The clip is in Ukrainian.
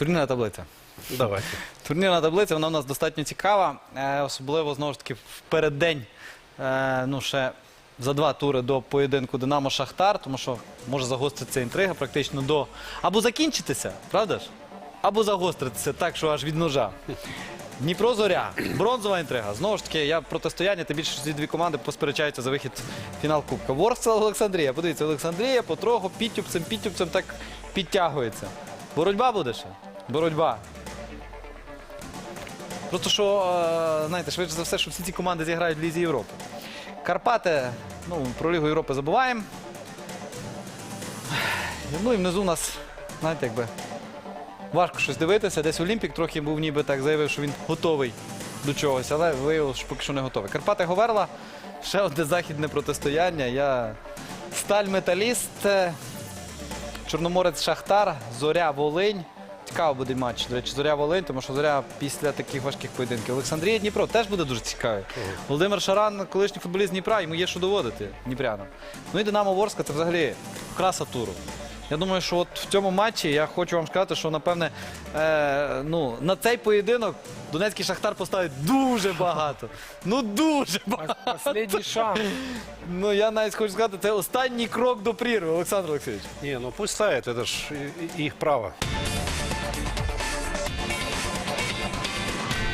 Турнірна таблиця. Давайте. Турнірна таблиця, вона у нас достатньо цікава, е, особливо знову ж таки в переддень, е, ну ще за два тури до поєдинку Динамо Шахтар, тому що може загостритися інтрига практично до або закінчитися, правда ж? Або загостритися так, що аж від ножа. Дніпро Зоря, бронзова інтрига. Знову ж таки, я протистояння, тим більше ці дві команди посперечаються за вихід в фінал Кубка. Ворскла Олександрія. Подивіться, Олександрія потроху підтюпцем, підтюпцем так підтягується. Боротьба буде ще? Боротьба. Просто що, е, знаєте, швидше за все, що всі ці команди зіграють в Лізі Європи. Карпати, ну, про Лігу Європи забуваємо. Ну і внизу у нас, знаєте, якби важко щось дивитися. Десь Олімпік трохи був ніби так заявив, що він готовий до чогось, але виявилося, що поки що не готовий. Карпати Говерла, ще одне західне протистояння. Я Сталь Металіст, е, Чорноморець Шахтар, Зоря Волинь. Цікаво буде матч. До речі, Зоря Волинь, тому що Зоря після таких важких поєдинків. Олександрія Дніпро теж буде дуже цікавий. Володимир Шаран, колишній футболіст Дніпра, йому є що доводити Дніпрянам. Ну і Динамо Ворська це взагалі краса туру. Я думаю, що от в цьому матчі я хочу вам сказати, що напевне е, ну, на цей поєдинок Донецький Шахтар поставить дуже багато. Ну дуже багато. Последний шанс. Ну я навіть хочу сказати, це останній крок до прірви, Олександр Олексійович. Не, ну пусть ставят, это ж и- и их право.